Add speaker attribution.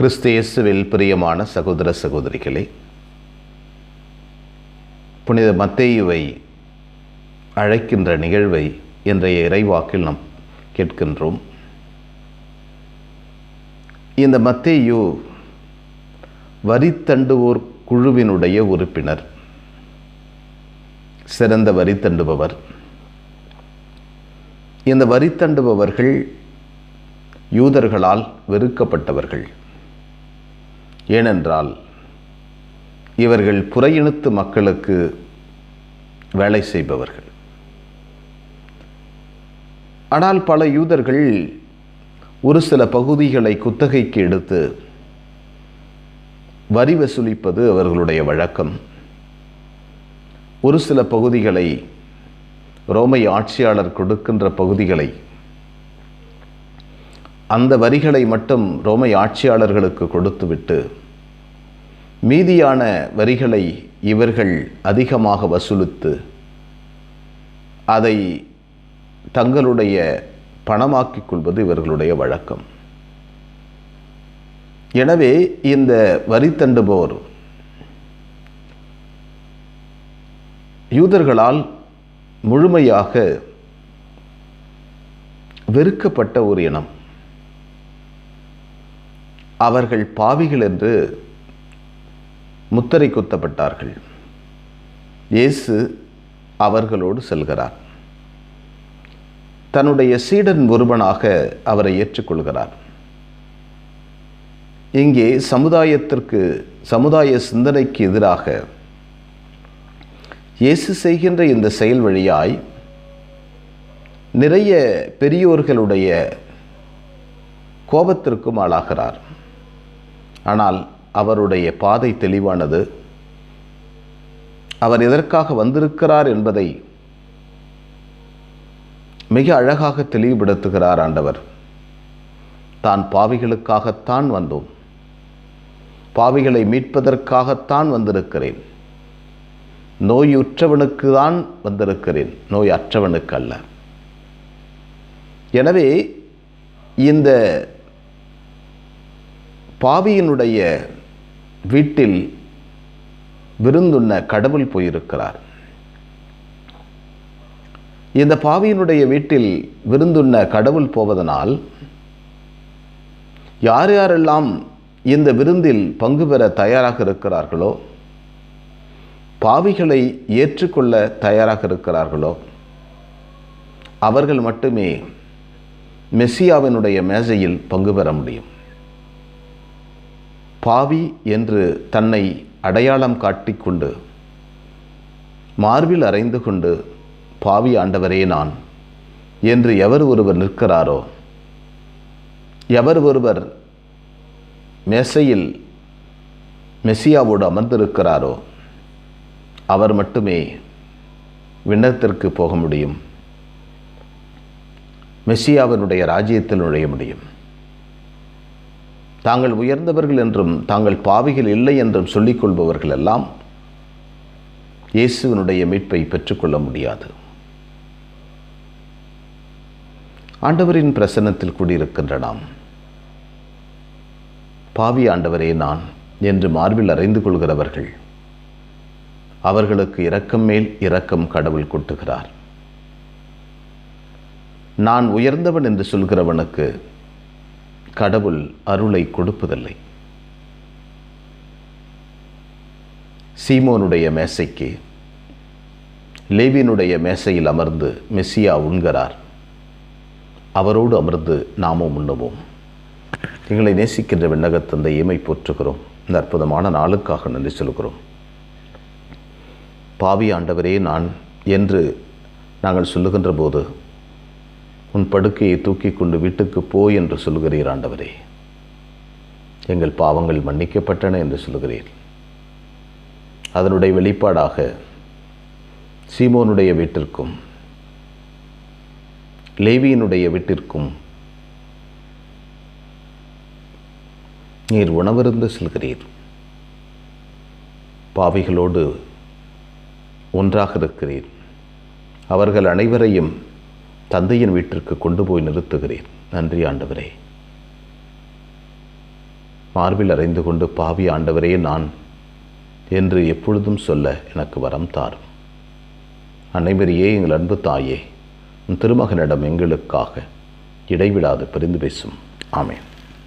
Speaker 1: கிறிஸ்தியேசுவில் பிரியமான சகோதர சகோதரிகளே புனித மத்தேயுவை அழைக்கின்ற நிகழ்வை இன்றைய இறைவாக்கில் நாம் கேட்கின்றோம். இந்த மத்தேயு வரித்தண்டுவோர் குழுவினுடைய உறுப்பினர் சிறந்த வரி தண்டுபவர் இந்த வரி தண்டுபவர்கள் யூதர்களால் வெறுக்கப்பட்டவர்கள். ஏனென்றால் இவர்கள் புறையினத்து மக்களுக்கு வேலை செய்பவர்கள். ஆனால் பல யூதர்கள் ஒரு சில பகுதிகளை குத்தகைக்கு எடுத்து வரி வசூலிப்பது அவர்களுடைய வழக்கம். ஒரு சில பகுதிகளை ரோமை ஆட்சியாளர் கொடுக்கின்ற பகுதிகளை அந்த வரிகளை மட்டும் ரோமை ஆட்சியாளர்களுக்கு கொடுத்துவிட்டு மீதியான வரிகளை இவர்கள் அதிகமாக வசூலித்து அதை தங்களுடைய பணமாக்கிக் கொள்வது இவர்களுடைய வழக்கம். எனவே இந்த வரி தண்டுபோர் யூதர்களால் முழுமையாக வெறுக்கப்பட்ட ஒரு இனம். அவர்கள் பாவிகள் என்று முத்திரை குத்தப்பட்டார்கள். இயேசு அவர்களோடு செல்கிறார். தன்னுடைய சீடன் ஒருவனாக அவரை ஏற்றுக்கொள்கிறார். இங்கே சமுதாயத்திற்கு சமுதாய சிந்தனைக்கு எதிராக இயேசு செய்கின்ற இந்த செயல் வழியாய் நிறைய பெரியோர்களுடைய கோபத்திற்கும் ஆளாகிறார். ஆனால் அவருடைய பாதை தெளிவானது. அவர் எதற்காக வந்திருக்கிறார் என்பதை மிக அழகாக தெளிவுபடுத்துகிறார் ஆண்டவர். தான் பாவிகளுக்காகத்தான் வந்தோம். பாவிகளை மீட்பதற்காகத்தான் வந்திருக்கிறேன். நோயுற்றவனுக்கு தான் வந்திருக்கிறேன். நோய் அற்றவனுக்கு அல்ல எனவே இந்த பாவியினுடைய வீட்டில் விருந்துண்ண கடவுள் போயிருக்கிறார். இந்த பாவியினுடைய வீட்டில் விருந்துண்ண கடவுள் போவதனால் யார் யாரெல்லாம் இந்த விருந்தில் பங்கு பெற தயாராக இருக்கிறார்களோ பாவிகளை ஏற்றுக்கொள்ள தயாராக இருக்கிறார்களோ அவர்கள் மட்டுமே மெஸ்ஸியாவினுடைய மேசையில் பங்கு பெற முடியும். பாவி என்று தன்னை அடையாளம் காட்டிக்கொண்டு மார்பில் அறைந்து கொண்டு பாவி ஆண்டவரே நான் என்று எவர் ஒருவர் நிற்கிறாரோ? எவர் ஒருவர் மேசையில் மெஸ்ஸியாவோடு அமர்ந்திருக்கிறாரோ அவர் மட்டுமே விண்ணத்திற்கு போக முடியும். மெஸ்ஸியாவினுடைய ராஜ்யத்தில் நுழைய முடியும். தாங்கள் உயர்ந்தவர்கள் என்றும் தாங்கள் பாவிகள் இல்லை என்றும் சொல்லிக்கொள்பவர்கள் எல்லாம் இயேசுவனுடைய மீட்பை பெற்றுக்கொள்ள முடியாது. ஆண்டவரின் பிரசன்னத்தில் கூடியிருக்கின்ற நாம் பாவி ஆண்டவரே நான் என்று மார்பில் அறைந்து கொள்கிறவர்கள் அவர்களுக்கு இரக்கம் மேல் இரக்கம் கடவுள் கொட்டுகிறார். நான் உயர்ந்தவன் என்று சொல்கிறவனுக்கு கடவுள் அருளை கொடுப்பதில்லை. சீமோனுடைய மேசைக்கு லேவியனுடைய மேசையில் அமர்ந்து மெஸ்ஸியா உண்கிறார். அவரோடு அமர்ந்து நாமும் உண்ணுவோம் எங்களை நேசிக்கின்ற விண்ணகத்தந்தை ஏமை போற்றுகிறோம். இந்த அற்புதமான நாளுக்காக நன்றி சொல்கிறோம். பாவி ஆண்டவரே நான் என்று நாங்கள் சொல்லுகின்ற போது உன் படுக்கையை தூக்கி கொண்டு வீட்டுக்கு போ என்று சொல்கிறீர் ஆண்டவரே. எங்கள் பாவங்கள் மன்னிக்கப்பட்டன என்று சொல்கிறீர் அதனுடைய வெளிப்பாடாக சீமோனுடைய வீட்டிற்கும் லேவியினுடைய வீட்டிற்கும் நீர் உணவிருந்து செல்கிறீர். பாவிகளோடு ஒன்றாக இருக்கிறீர். அவர்கள் அனைவரையும் தந்தையின் வீட்டிற்கு கொண்டு போய் நிறுத்துகிறேன். நன்றி ஆண்டவரே. மார்பில் அறைந்து கொண்டு பாவி ஆண்டவரே நான் என்று எப்பொழுதும் சொல்ல எனக்கு வரம் தாரும் அனைவரையே எங்கள் அன்பு தாயே உன் திருமகனிடம் எங்களுக்காக இடைவிடாது பிரிந்து பேசும். ஆமேன்.